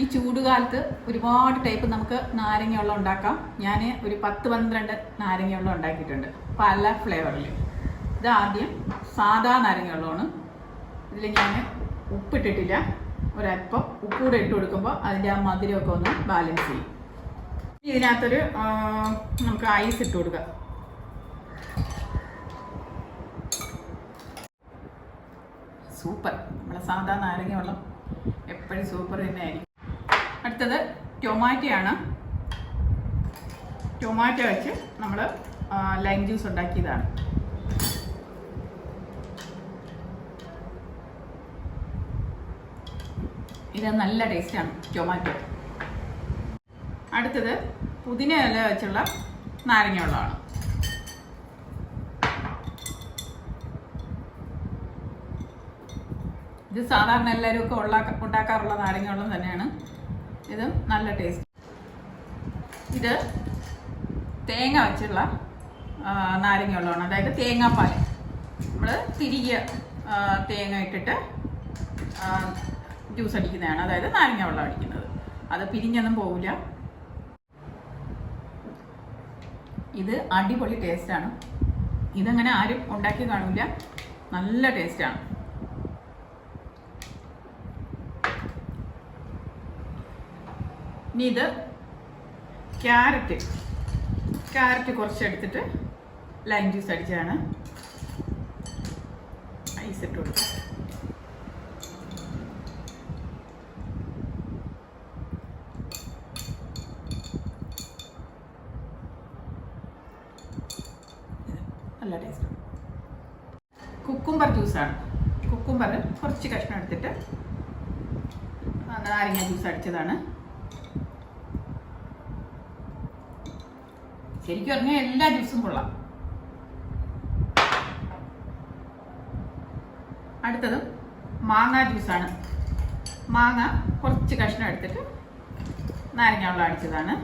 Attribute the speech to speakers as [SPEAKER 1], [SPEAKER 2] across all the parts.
[SPEAKER 1] ഈ ചൂടുകാലത്ത് ഒരുപാട് ടൈപ്പ് നമുക്ക് നാരങ്ങ വെള്ളം ഉണ്ടാക്കാം. ഞാൻ ഒരു പത്ത് പന്ത്രണ്ട് നാരങ്ങ വെള്ളം ഉണ്ടാക്കിയിട്ടുണ്ട്. പല ഫ്ലേവറിൽ ഇത് ആദ്യം സാധാ നാരങ്ങ വെള്ളമാണ് ഇതിൽ ഞാൻ ഉപ്പിട്ടിട്ടില്ല. ഒരല്പം ഉപ്പ് കൂടെ ഇട്ട് കൊടുക്കുമ്പോൾ അതിന്റെ ആ മധുരമൊക്കെ ഒന്ന് ബാലൻസ് ചെയ്യും. ഇതിനകത്തൊരു നമുക്ക് ഐസ് ഇട്ട് കൊടുക്കാം. സൂപ്പർ. നമ്മളെ സാധാ നാരങ്ങ വെള്ളം എപ്പോഴും സൂപ്പർ തന്നെയായിരിക്കും. അടുത്തത് ടൊമാറ്റോയാണ് ടൊമാറ്റോ വെച്ച് നമ്മൾ ലൈം ജ്യൂസ് ഉണ്ടാക്കിയതാണ്. ഇത് നല്ല ടേസ്റ്റാണ് ടൊമാറ്റോ അടുത്തത് പുതിന ഇല വെച്ചുള്ള നാരങ്ങ വെള്ളമാണ്. ഇത് സാധാരണ എല്ലാവരും ഒക്കെ ഉള്ള ഉണ്ടാക്കാറുള്ള നാരങ്ങ വെള്ളം തന്നെയാണ്. ഇതും നല്ല ടേസ്റ്റ് ഇത് തേങ്ങ വെച്ചുള്ള നാരങ്ങ വെള്ളമാണ് അതായത് തേങ്ങാപ്പാൽ. നമ്മൾ തിരികെ തേങ്ങ ഇട്ടിട്ട് ജ്യൂസ് അടിക്കുന്നതാണ്. അതായത് നാരങ്ങ വെള്ളം അടിക്കുന്നത്. അത് പിരിഞ്ഞൊന്നും പോവില്ല. ഇത് അടിപൊളി ടേസ്റ്റാണ് ഇതങ്ങനെ ആരും ഉണ്ടാക്കി കാണില്ല നല്ല ടേസ്റ്റാണ് ഇനി ഇത് ക്യാരറ്റ്. ക്യാരറ്റ് കുറച്ച് എടുത്തിട്ട് ലൈം ജ്യൂസ് അടിച്ചാണ്. ഐസ് ഇട്ട് കൊടുക്കുക. നല്ല ടേസ്റ്റ് കുക്കുംബർ ജ്യൂസാണ് കുക്കുംബർ കുറച്ച് കഷ്ണം എടുത്തിട്ട് നാരങ്ങ ജ്യൂസ് അടിച്ചതാണ്. ശരിക്കും പറഞ്ഞാൽ എല്ലാ ജ്യൂസും കൊള്ളാം. അടുത്തത് മാങ്ങ ജ്യൂസാണ്. മാങ്ങ കുറച്ച് കഷ്ണം എടുത്തിട്ട് നാരങ്ങ വെള്ളം അടിച്ചതാണ്.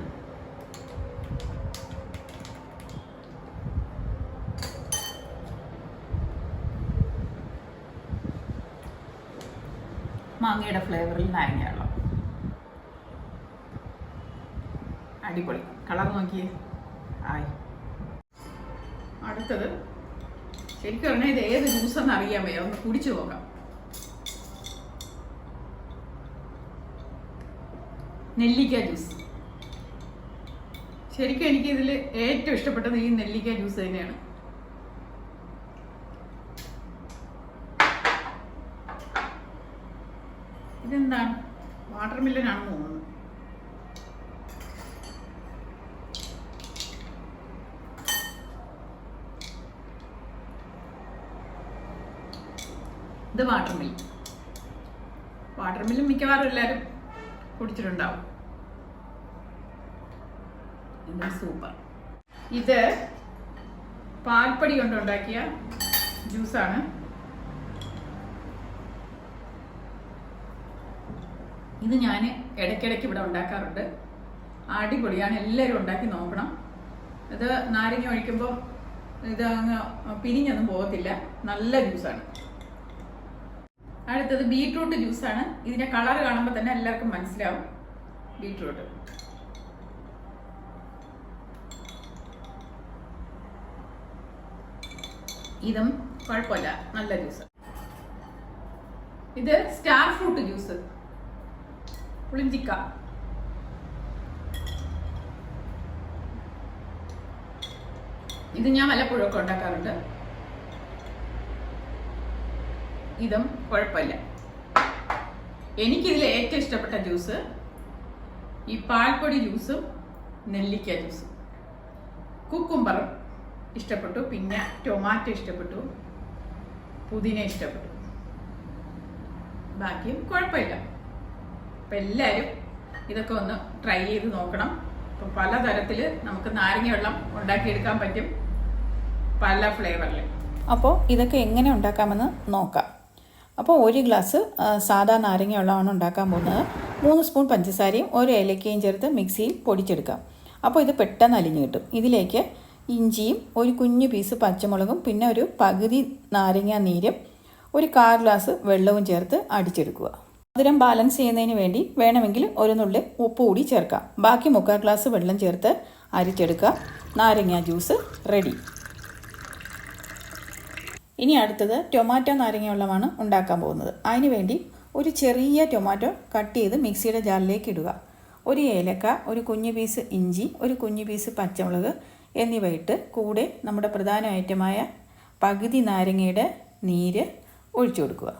[SPEAKER 1] മാങ്ങയുടെ ഫ്ലേവറിൽ നാരങ്ങ വെള്ളം അടിപൊളി. കളർ നോക്കിയേ. അടുത്തത്. ശരിക്കും പറഞ്ഞാൽ ഇത് ഏത് ജ്യൂസ് എന്ന് അറിയാൻ വയ്യ. ഒന്ന് കുടിച്ചു നോക്കാം. നെല്ലിക്ക ജ്യൂസ് ശരിക്കും എനിക്ക് ഇതിൽ ഏറ്റവും ഇഷ്ടപ്പെട്ടത് ഈ നെല്ലിക്ക ജ്യൂസ് തന്നെയാണ്. ഇത് വാട്ടർ മിൽ വാട്ടർ മില്ലും മിക്കവാറും എല്ലാവരും കുടിച്ചിട്ടുണ്ടാവും. സൂപ്പർ ഇത് പാൽപ്പൊടി കൊണ്ടുണ്ടാക്കിയ ജ്യൂസാണ് ഇത് ഞാൻ ഇടയ്ക്കിടയ്ക്ക് ഇവിടെ ഉണ്ടാക്കാറുണ്ട്. അടിപൊളിയാണ് എല്ലാവരും ഉണ്ടാക്കി നോക്കണം. ഇത് നാരങ്ങ ഒഴിക്കുമ്പോൾ ഇത് അങ്ങ് പിരിഞ്ഞൊന്നും പോകത്തില്ല. നല്ല ജ്യൂസാണ് അടുത്തത് ബീട്രൂട്ട് ജ്യൂസാണ്. ഇതിന്റെ കളർ കാണുമ്പോൾ തന്നെ എല്ലാവർക്കും മനസ്സിലാവും. ബീട്രൂട്ട്. ഇതും കുഴപ്പമില്ല. നല്ല ജ്യൂസ്. ഇത് സ്റ്റാർ ഫ്രൂട്ട് ജ്യൂസ്. പുളിഞ്ചിക്ക. ഇത് ഞാൻ വല്ലപ്പോഴും ഒക്കെ ഉണ്ടാക്കാറുണ്ട്. ഇതും കുഴപ്പമില്ല. എനിക്കിതിൽ ഏറ്റവും ഇഷ്ടപ്പെട്ട ജ്യൂസ് ഈ പാൽപ്പൊടി ജ്യൂസും നെല്ലിക്ക ജ്യൂസും. കുക്കുംബറും ഇഷ്ടപ്പെട്ടു. പിന്നെ ടൊമാറ്റോ ഇഷ്ടപ്പെട്ടു. പുതിന ഇഷ്ടപ്പെട്ടു. ബാക്കിയും കുഴപ്പമില്ല. അപ്പം എല്ലാവരും ഇതൊക്കെ ഒന്ന് ട്രൈ ചെയ്ത് നോക്കണം. അപ്പം പലതരത്തിൽ നമുക്ക് നാരങ്ങ വെള്ളം ഉണ്ടാക്കിയെടുക്കാൻ പറ്റും പല ഫ്ലേവറിൽ
[SPEAKER 2] അപ്പോൾ ഇതൊക്കെ എങ്ങനെ ഉണ്ടാക്കാമെന്ന് നോക്കാം. അപ്പോൾ ഒരു ഗ്ലാസ് സാധാ നാരങ്ങ വെള്ളമാണ് ഉണ്ടാക്കാൻ പോകുന്നത്. മൂന്ന് സ്പൂൺ പഞ്ചസാരയും ഒരു ഏലക്കയും ചേർത്ത് മിക്സിയിൽ പൊടിച്ചെടുക്കാം. അപ്പോൾ ഇത് പെട്ടെന്ന് അലിഞ്ഞ് കിട്ടും. ഇതിലേക്ക് ഇഞ്ചിയും ഒരു കുഞ്ഞു പീസ് പച്ചമുളകും പിന്നെ ഒരു പകുതി നാരങ്ങ നീരും ഒരു കാർ ഗ്ലാസ് വെള്ളവും ചേർത്ത് അടിച്ചെടുക്കുക. മധുരം ബാലൻസ് ചെയ്യുന്നതിന് വേണ്ടി വേണമെങ്കിൽ ഒരു നുള്ളി ഉപ്പ് കൂടി ചേർക്കാം. ബാക്കി മുക്കാൽ ഗ്ലാസ് വെള്ളം ചേർത്ത് അരിച്ചെടുക്കുക. നാരങ്ങ ജ്യൂസ് റെഡി. ഇനി അടുത്തത് ടൊമാറ്റോ നാരങ്ങ വെള്ളമാണ് ഉണ്ടാക്കാൻ പോകുന്നത്. അതിന് വേണ്ടി ഒരു ചെറിയ ടൊമാറ്റോ കട്ട് ചെയ്ത് മിക്സിയുടെ ജാറിലേക്ക് ഇടുക. ഒരു ഏലക്ക ഒരു കുഞ്ഞു പീസ് ഇഞ്ചി ഒരു കുഞ്ഞു പീസ് പച്ചമുളക് എന്നിവ ഇട്ട് കൂടെ നമ്മുടെ പ്രധാന ഐറ്റമായ പകുതി നാരങ്ങയുടെ നീര് ഒഴിച്ചു കൊടുക്കുക.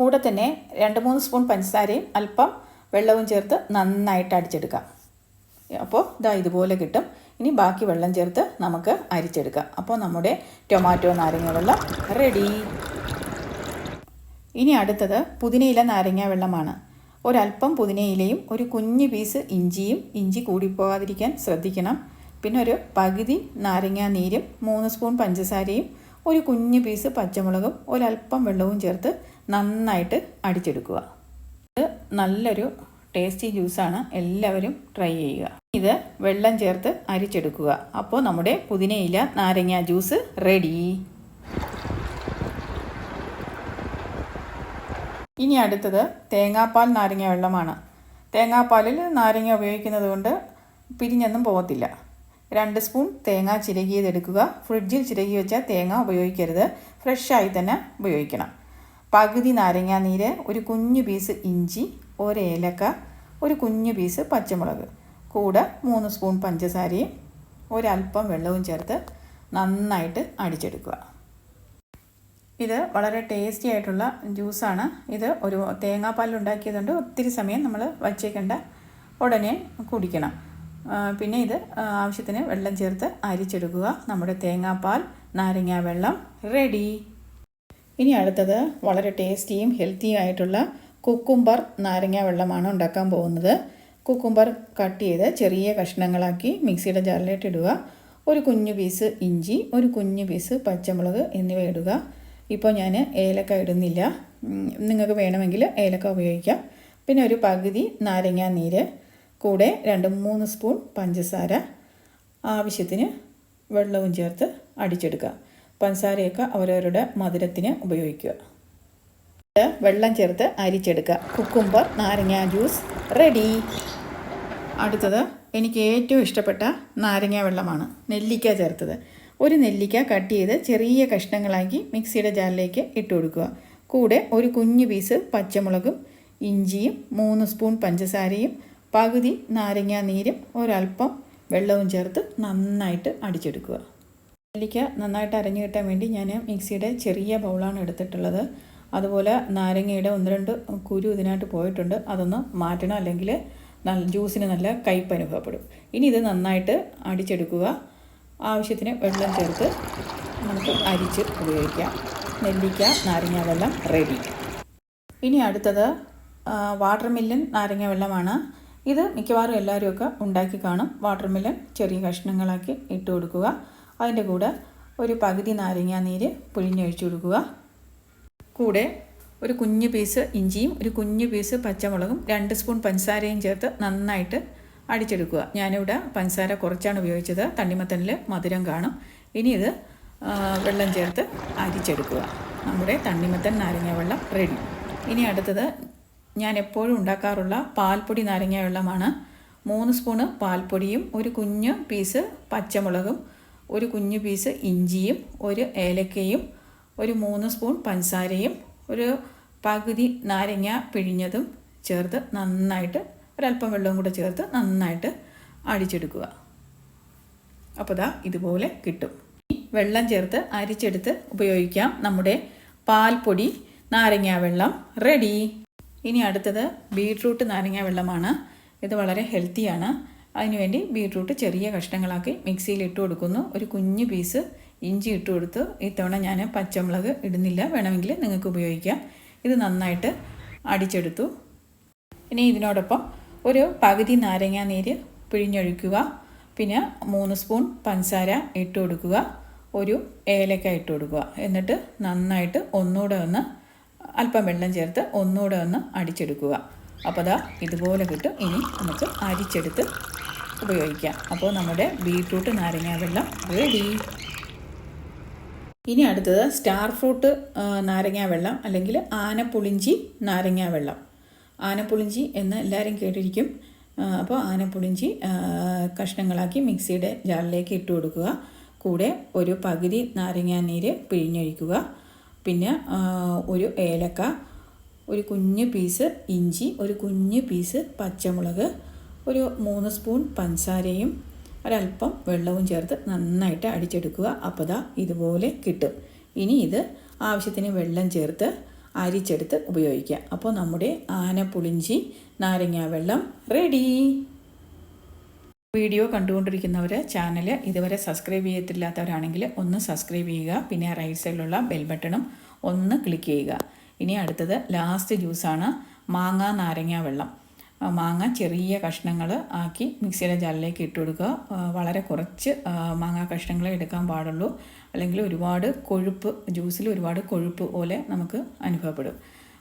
[SPEAKER 2] കൂടെ തന്നെ രണ്ട് മൂന്ന് സ്പൂൺ പഞ്ചസാരയും അല്പം വെള്ളവും ചേർത്ത് നന്നായിട്ട് അടിച്ചെടുക്കാം. അപ്പോൾ ഇതാ ഇതുപോലെ കിട്ടും. ഇനി ബാക്കി വെള്ളം ചേർത്ത് നമുക്ക് അരിച്ചെടുക്കാം. അപ്പോൾ നമ്മുടെ ടൊമാറ്റോ നാരങ്ങ വെള്ളം റെഡി ഇനി അടുത്തത് പുതിനയില നാരങ്ങ വെള്ളമാണ്. ഒരല്പം പുതിനയിലയും ഒരു കുഞ്ഞ് പീസ് ഇഞ്ചിയും ഇഞ്ചി കൂടിപ്പോകാതിരിക്കാൻ ശ്രദ്ധിക്കണം. പിന്നെ ഒരു പകുതി നാരങ്ങ നീരും മൂന്ന് സ്പൂൺ പഞ്ചസാരയും ഒരു കുഞ്ഞ് പീസ് പച്ചമുളകും ഒരല്പം വെള്ളവും ചേർത്ത് നന്നായിട്ട് അടിച്ചെടുക്കുക. ഇത് നല്ലൊരു ടേസ്റ്റി ജ്യൂസാണ് എല്ലാവരും ട്രൈ ചെയ്യുക. ഇത് വെള്ളം ചേർത്ത് അരിച്ചെടുക്കുക. അപ്പോൾ നമ്മുടെ പുതിനയില നാരങ്ങ ജ്യൂസ് റെഡി ഇനി അടുത്തത് തേങ്ങാപ്പാൽ നാരങ്ങ വെള്ളമാണ്. തേങ്ങാപ്പാലിൽ നാരങ്ങ ഉപയോഗിക്കുന്നത് കൊണ്ട് പിരിഞ്ഞൊന്നും പോകത്തില്ല. രണ്ട് സ്പൂൺ തേങ്ങ ചിരകിയതെടുക്കുക. ഫ്രിഡ്ജിൽ ചിരകി വെച്ച തേങ്ങ ഉപയോഗിക്കരുത്. ഫ്രഷായി തന്നെ ഉപയോഗിക്കണം. പകുതി നാരങ്ങ നീര് ഒരു കുഞ്ഞു പീസ് ഇഞ്ചി ഒരു ഏലക്ക ഒരു കുഞ്ഞു പീസ് പച്ചമുളക്. കൂടെ മൂന്ന് സ്പൂൺ പഞ്ചസാരയും ഒരല്പം വെള്ളവും ചേർത്ത് നന്നായിട്ട് അടിച്ചെടുക്കുക. ഇത് വളരെ ടേസ്റ്റി ആയിട്ടുള്ള ജ്യൂസാണ് ഇത് ഒരു തേങ്ങാപ്പാൽ ഉണ്ടാക്കിയതുകൊണ്ട് ഒത്തിരി സമയം നമ്മൾ വച്ചേക്കേണ്ട ഉടനെ കുടിക്കണം. പിന്നെ ഇത് ആവശ്യത്തിന് വെള്ളം ചേർത്ത് അരിച്ചെടുക്കുക. നമ്മുടെ തേങ്ങാപ്പാൽ നാരങ്ങ വെള്ളം റെഡി ഇനി അടുത്തത് വളരെ ടേസ്റ്റിയും ഹെൽത്തിയും ആയിട്ടുള്ള കുക്കുംബർ നാരങ്ങ വെള്ളമാണ് ഉണ്ടാക്കാൻ പോകുന്നത്. കുക്കുംബർ കട്ട് ചെയ്ത് ചെറിയ കഷ്ണങ്ങളാക്കി മിക്സിയുടെ ജാറിലേക്ക് ഇടുക. ഒരു കുഞ്ഞു പീസ് ഇഞ്ചി ഒരു കുഞ്ഞു പീസ് പച്ചമുളക് എന്നിവ ഇടുക. ഇപ്പോൾ ഞാൻ ഏലക്ക ഇടുന്നില്ല. നിങ്ങൾക്ക് വേണമെങ്കിൽ ഏലക്ക ഉപയോഗിക്കാം. പിന്നെ ഒരു പകുതി നാരങ്ങ നീര് കൂടെ രണ്ട് മൂന്ന് സ്പൂൺ പഞ്ചസാര ആവശ്യത്തിന് വെള്ളവും ചേർത്ത് അടിച്ചെടുക്കുക. പഞ്ചസാരയൊക്കെ അവരവരുടെ മധുരത്തിന് ഉപയോഗിക്കുക. വെള്ളം ചേർത്ത് അരിച്ചെടുക്കുക. കുക്കുംബർ നാരങ്ങ ജ്യൂസ് റെഡി. അടുത്തത് എനിക്ക് ഏറ്റവും ഇഷ്ടപ്പെട്ട നാരങ്ങ വെള്ളമാണ്. നെല്ലിക്ക ചേർത്തത്. ഒരു നെല്ലിക്ക കട്ട് ചെയ്ത് ചെറിയ കഷ്ണങ്ങളാക്കി മിക്സിയുടെ ജാറിലേക്ക് ഇട്ട് കൊടുക്കുക. കൂടെ ഒരു കുഞ്ഞു പീസ് പച്ചമുളകും ഇഞ്ചിയും മൂന്ന് സ്പൂൺ പഞ്ചസാരയും പകുതി നാരങ്ങ നീരും ഒരല്പം വെള്ളവും ചേർത്ത് നന്നായിട്ട് അടിച്ചെടുക്കുക. നെല്ലിക്ക നന്നായിട്ട് അരഞ്ഞു കിട്ടാൻ വേണ്ടി ഞാൻ മിക്സിയുടെ ചെറിയ ബൗളാണ് എടുത്തിട്ടുള്ളത്. അതുപോലെ നാരങ്ങയുടെ ഒന്ന് രണ്ട് കുരു ഇതിനായിട്ട് പോയിട്ടുണ്ട്. അതൊന്ന് മാറ്റണം. അല്ലെങ്കിൽ നല്ല ജ്യൂസിന് നല്ല കയ്പ് അനുഭവപ്പെടും. ഇനി ഇത് നന്നായിട്ട് അടിച്ചെടുക്കുക. ആവശ്യത്തിന് വെള്ളം ചേർത്ത് നമുക്ക് അരിച്ച് ഉപയോഗിക്കാം. നെല്ലിക്ക നാരങ്ങ വെള്ളം റെഡി ഇനി അടുത്തത് വാട്ടർ മില്ലൻ നാരങ്ങ വെള്ളമാണ്. ഇത് മിക്കവാറും എല്ലാവരും ഒക്കെ ഉണ്ടാക്കി കാണും. വാട്ടർ മില്ലൻ ചെറിയ കഷ്ണങ്ങളാക്കി ഇട്ട് കൊടുക്കുക. അതിന്റെ കൂടെ ഒരു പകുതി നാരങ്ങാനീര് നീര് പുളിഞ്ഞൊഴിച്ചു കൊടുക്കുക. കൂടെ ഒരു കുഞ്ഞു പീസ് ഇഞ്ചിയും ഒരു കുഞ്ഞു പീസ് പച്ചമുളകും രണ്ട് സ്പൂൺ പഞ്ചസാരയും ചേർത്ത് നന്നായിട്ട് അടിച്ചെടുക്കുക. ഞാനിവിടെ പഞ്ചസാര കുറച്ചാണ് ഉപയോഗിച്ചത്. തണ്ണിമത്തനിൽ മധുരം കാണും. ഇനി ഇത് വെള്ളം ചേർത്ത് അരിച്ചെടുക്കുക. നമ്മുടെ തണ്ണിമത്തൻ നാരങ്ങ വെള്ളം റെഡി ഇനി അടുത്തത് ഞാൻ എപ്പോഴും ഉണ്ടാക്കാറുള്ള പാൽപ്പൊടി നാരങ്ങ വെള്ളമാണ്. മൂന്ന് സ്പൂണ് പാൽപ്പൊടിയും ഒരു കുഞ്ഞു പീസ് പച്ചമുളകും ഒരു കുഞ്ഞു പീസ് ഇഞ്ചിയും ഒരു ഏലക്കയും ഒരു മൂന്ന് സ്പൂൺ പഞ്ചസാരയും ഒരു പകുതി നാരങ്ങ പിഴിഞ്ഞതും ചേർത്ത് നന്നായിട്ട് ഒരല്പം വെള്ളവും കൂടെ ചേർത്ത് നന്നായിട്ട് അടിച്ചെടുക്കുക. അപ്പോൾ ദാ ഇതുപോലെ കിട്ടും. വെള്ളം ചേർത്ത് അരിച്ചെടുത്ത് ഉപയോഗിക്കാം. നമ്മുടെ പാൽപ്പൊടി നാരങ്ങ വെള്ളം റെഡി. ഇനി അടുത്തത് ബീട്രൂട്ട് നാരങ്ങ വെള്ളമാണ്. ഇത് വളരെ ഹെൽത്തിയാണ്. അതിനുവേണ്ടി ബീട്രൂട്ട് ചെറിയ കഷ്ണങ്ങളാക്കി മിക്സിയിൽ ഇട്ട് കൊടുക്കുന്നു. ഒരു കുഞ്ഞു പീസ് ഇഞ്ചി ഇട്ട് കൊടുത്തു. ഇത്തവണ ഞാൻ പച്ചമുളക് ഇടുന്നില്ല. വേണമെങ്കിൽ നിങ്ങൾക്ക് ഉപയോഗിക്കാം. ഇത് നന്നായിട്ട് അടിച്ചെടുത്തു. ഇനി ഇതിനോടൊപ്പം ഒരു പകുതി നാരങ്ങ നീര് പിഴിഞ്ഞൊഴിക്കുക. പിന്നെ മൂന്ന് സ്പൂൺ പഞ്ചസാര ഇട്ട് കൊടുക്കുക. ഒരു ഏലക്ക ഇട്ട് കൊടുക്കുക. എന്നിട്ട് നന്നായിട്ട് ഒന്നുകൂടെ ഒന്ന് അല്പം വെള്ളം ചേർത്ത് ഒന്നുകൂടെ ഒന്ന് അടിച്ചെടുക്കുക. അപ്പോൾ ദാ ഇതുപോലെ കിട്ടും. ഇനി നമുക്ക് അരിച്ചെടുത്ത് ഉപയോഗിക്കാം. അപ്പോൾ നമ്മുടെ ബീട്രൂട്ട് നാരങ്ങ വെള്ളം റെഡി ഇനി അടുത്തത് സ്റ്റാർ ഫ്രൂട്ട് നാരങ്ങാ വെള്ളം അല്ലെങ്കിൽ ആനപ്പുളിഞ്ചി നാരങ്ങാ വെള്ളം. ആനപ്പുളിഞ്ചി എന്ന് എല്ലാവരും കേട്ടിരിക്കും. അപ്പോൾ ആനപ്പുളിഞ്ചി കഷ്ണങ്ങളാക്കി മിക്സിയുടെ ജാറിലേക്ക് ഇട്ട് കൊടുക്കുക. കൂടെ ഒരു പകുതി നാരങ്ങാ നീര് പിഴിഞ്ഞൊഴിക്കുക. പിന്നെ ഒരു ഏലക്ക ഒരു കുഞ്ഞ് പീസ് ഇഞ്ചി ഒരു കുഞ്ഞ് പീസ് പച്ചമുളക് ഒരു മൂന്ന് സ്പൂൺ പഞ്ചസാരയും ഒരല്പം വെള്ളവും ചേർത്ത് നന്നായിട്ട് അടിച്ചെടുക്കുക. അപ്പോൾ ദാ ഇതുപോലെ കിട്ടും. ഇനി ഇത് ആവശ്യത്തിന് വെള്ളം ചേർത്ത് അരിച്ചെടുത്ത് ഉപയോഗിക്കുക. അപ്പോൾ നമ്മുടെ ആനപ്പുളിഞ്ചി നാരങ്ങ വെള്ളം റെഡി വീഡിയോ കണ്ടുകൊണ്ടിരിക്കുന്നവർ ചാനൽ ഇതുവരെ സബ്സ്ക്രൈബ് ചെയ്തിട്ടില്ലാത്തവരാണെങ്കിൽ ഒന്ന് സബ്സ്ക്രൈബ് ചെയ്യുക. പിന്നെ റൈറ്റ് സൈഡിലുള്ള ബെൽ ബട്ടണും ഒന്ന് ക്ലിക്ക് ചെയ്യുക. ഇനി അടുത്തത് ലാസ്റ്റ് ജ്യൂസാണ് മാങ്ങ നാരങ്ങ വെള്ളം. മാങ്ങ ചെറിയ കഷ്ണങ്ങൾ ആക്കി മിക്സിയുടെ ജാറിലേക്ക് ഇട്ട് കൊടുക്കുക. വളരെ കുറച്ച് മാങ്ങ കഷ്ണങ്ങളെ എടുക്കാൻ പാടുള്ളൂ. അല്ലെങ്കിൽ ഒരുപാട് കൊഴുപ്പ് ജ്യൂസിൽ ഒരുപാട് കൊഴുപ്പ് പോലെ നമുക്ക് അനുഭവപ്പെടും.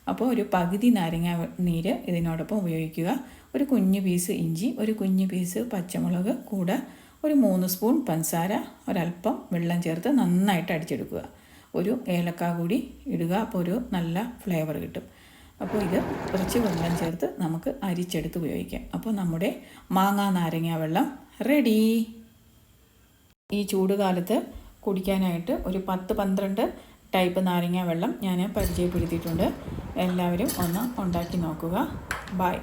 [SPEAKER 2] അപ്പോൾ ഒരു പകുതി നാരങ്ങ നീര് ഇതിനോടൊപ്പം ഉപയോഗിക്കുക. ഒരു കുഞ്ഞു പീസ് ഇഞ്ചി ഒരു കുഞ്ഞു പീസ് പച്ചമുളക് കൂടെ ഒരു മൂന്ന് സ്പൂൺ പഞ്ചസാര ഒരല്പം വെള്ളം ചേർത്ത് നന്നായിട്ട് അടിച്ചെടുക്കുക. ഒരു ഏലക്ക കൂടി ഇടുക. അപ്പോൾ ഒരു നല്ല ഫ്ലേവർ കിട്ടും. അപ്പോൾ ഇത് കുറച്ച് വെള്ളം ചേർത്ത് നമുക്ക് അരിച്ചെടുത്ത് ഉപയോഗിക്കാം. അപ്പോൾ നമ്മുടെ മാങ്ങ നാരങ്ങ വെള്ളം റെഡി ഈ ചൂടുകാലത്ത് കുടിക്കാനായിട്ട് ഒരു പത്ത് പന്ത്രണ്ട് ടൈപ്പ് നാരങ്ങ വെള്ളം ഞാൻ പരിചയപ്പെടുത്തിയിട്ടുണ്ട്. എല്ലാവരും ഒന്ന് ഉണ്ടാക്കി നോക്കുക. ബൈ